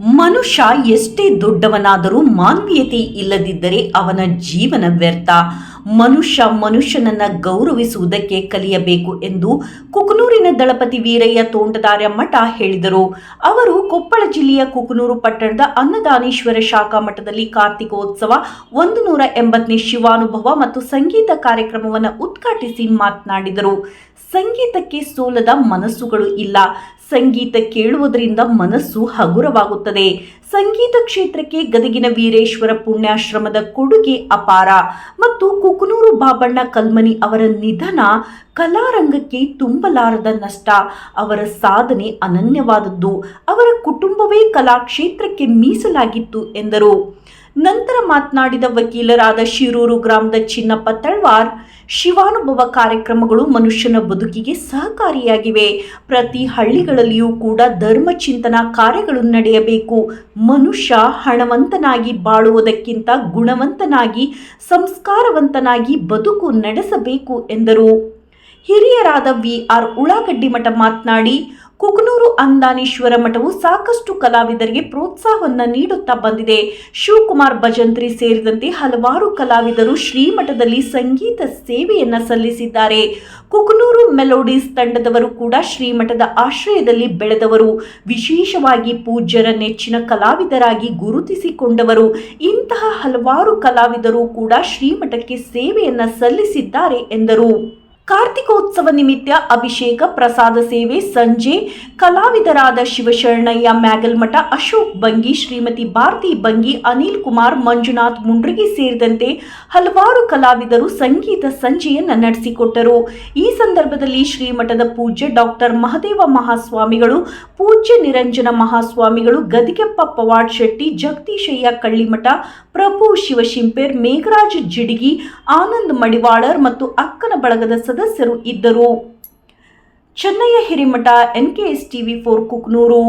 ಮನುಷ್ಯ ಎಷ್ಟೇ ದೊಡ್ಡವನಾದರೂ ಮಾನವೀಯತೆ ಇಲ್ಲದಿದ್ದರೆ ಅವನ ಜೀವನ ವ್ಯರ್ಥ. ಮನುಷ್ಯ ಮನುಷ್ಯನನ್ನ ಗೌರವಿಸುವುದಕ್ಕೆ ಕಲಿಯಬೇಕು ಎಂದು ಕುಕನೂರಿನ ದಳಪತಿ ವೀರಯ್ಯ ತೋಂಟದಾರ್ಯ ಮಠ ಹೇಳಿದರು. ಅವರು ಕೊಪ್ಪಳ ಜಿಲ್ಲೆಯ ಕುಕನೂರು ಪಟ್ಟಣದ ಅನ್ನದಾನೇಶ್ವರ ಶಾಖಾ ಮಠದಲ್ಲಿ ಕಾರ್ತಿಕೋತ್ಸವ ಒಂದು ನೂರ ಎಂಬತ್ತನೇ ಶಿವಾನುಭವ ಮತ್ತು ಸಂಗೀತ ಕಾರ್ಯಕ್ರಮವನ್ನು ಉದ್ಘಾಟಿಸಿ ಮಾತನಾಡಿದರು. ಸಂಗೀತಕ್ಕೆ ಸೋಲದ ಮನಸ್ಸುಗಳು ಇಲ್ಲ. ಸಂಗೀತ ಕೇಳುವುದರಿಂದ ಮನಸ್ಸು ಹಗುರವಾಗುತ್ತದೆ. ಸಂಗೀತ ಕ್ಷೇತ್ರಕ್ಕೆ ಗದಗಿನ ವೀರೇಶ್ವರ ಪುಣ್ಯಾಶ್ರಮದ ಕೊಡುಗೆ ಅಪಾರ. ಮತ್ತು ಕುಕನೂರು ಬಾಬಣ್ಣ ಕಲ್ಮನಿ ಅವರ ನಿಧನ ಕಲಾರಂಗಕ್ಕೆ ತುಂಬಲಾರದ ನಷ್ಟ. ಅವರ ಸಾಧನೆ ಅನನ್ಯವಾದದ್ದು. ಅವರ ಕುಟುಂಬವೇ ಕಲಾಕ್ಷೇತ್ರಕ್ಕೆ ಮೀಸಲಾಗಿತ್ತು ಎಂದರು. ನಂತರ ಮಾತನಾಡಿದ ವಕೀಲರಾದ ಶಿರೂರು ಗ್ರಾಮದ ಚಿನ್ನಪ್ಪ ತಳ್ವಾರ್, ಶಿವಾನುಭವ ಕಾರ್ಯಕ್ರಮಗಳು ಮನುಷ್ಯನ ಬದುಕಿಗೆ ಸಹಕಾರಿಯಾಗಿವೆ. ಪ್ರತಿ ಹಳ್ಳಿಗಳಲ್ಲಿಯೂ ಕೂಡ ಧರ್ಮ ಚಿಂತನಾ ಕಾರ್ಯಗಳು ನಡೆಯಬೇಕು. ಮನುಷ್ಯ ಹಣವಂತನಾಗಿ ಬಾಳುವುದಕ್ಕಿಂತ ಗುಣವಂತನಾಗಿ, ಸಂಸ್ಕಾರವಂತನಾಗಿ ಬದುಕು ನಡೆಸಬೇಕು ಎಂದರು. ಹಿರಿಯರಾದ ವಿ ಆರ್ ಉಳ್ಳಾಗಡ್ಡಿ ಮಠ ಮಾತನಾಡಿ ಕುಕನೂರು ಅಂದಾನೀಶ್ವರ ಮಠವು ಸಾಕಷ್ಟು ಕಲಾವಿದರಿಗೆ ಪ್ರೋತ್ಸಾಹವನ್ನು ನೀಡುತ್ತಾ ಬಂದಿದೆ. ಶಿವಕುಮಾರ್ ಭಜಂತ್ರಿ ಸೇರಿದಂತೆ ಹಲವಾರು ಕಲಾವಿದರು ಶ್ರೀಮಠದಲ್ಲಿ ಸಂಗೀತ ಸೇವೆಯನ್ನ ಸಲ್ಲಿಸಿದ್ದಾರೆ. ಕುಕನೂರು ಮೆಲೋಡೀಸ್ ತಂಡದವರು ಕೂಡ ಶ್ರೀಮಠದ ಆಶ್ರಯದಲ್ಲಿ ಬೆಳೆದವರು. ವಿಶೇಷವಾಗಿ ಪೂಜ್ಯರ ನೆಚ್ಚಿನ ಕಲಾವಿದರಾಗಿ ಗುರುತಿಸಿಕೊಂಡವರು. ಇಂತಹ ಹಲವಾರು ಕಲಾವಿದರು ಕೂಡ ಶ್ರೀಮಠಕ್ಕೆ ಸೇವೆಯನ್ನ ಸಲ್ಲಿಸಿದ್ದಾರೆ ಎಂದರು. ಕಾರ್ತಿಕೋತ್ಸವ ನಿಮಿತ್ತ ಅಭಿಷೇಕ, ಪ್ರಸಾದ ಸೇವೆ, ಸಂಜೆ ಕಲಾವಿದರಾದ ಶಿವಶರಣಯ್ಯ, ಮ್ಯಾಗಲ್ಮಠ, ಅಶೋಕ್ ಬಂಗಿ ಶ್ರೀಮತಿ ಭಾರತಿ ಬಂಗಿ ಅನಿಲ್ ಕುಮಾರ್, ಮಂಜುನಾಥ್ ಮುಂಡ್ರಿಗಿ ಸೇರಿದಂತೆ ಹಲವಾರು ಕಲಾವಿದರು ಸಂಗೀತ ಸಂಜೆಯನ್ನು ನಡೆಸಿಕೊಟ್ಟರು. ಈ ಸಂದರ್ಭದಲ್ಲಿ ಶ್ರೀಮಠದ ಪೂಜ್ಯ ಡಾಕ್ಟರ್ ಮಹದೇವ ಮಹಾಸ್ವಾಮಿಗಳು, ಪೂಜ್ಯ ನಿರಂಜನ ಮಹಾಸ್ವಾಮಿಗಳು, ಗದಿಗೆಪ್ಪ ಪವಾಡ್ ಶೆಟ್ಟಿ, ಜಗದೀಶಯ್ಯ ಕಳ್ಳಿಮಠ, ಪ್ರಭು ಶಿವಶಿಂಪೇರ್, ಮೇಘರಾಜ್ ಜಿಡಿಗಿ, ಆನಂದ್ ಮಡಿವಾಳರ್ ಮತ್ತು ಅಕ್ಕನ ಬಳಗದ ಸದಸ್ಯರು ಇದ್ದರು. Chennayya Hiremath NKS TV four Kuknur.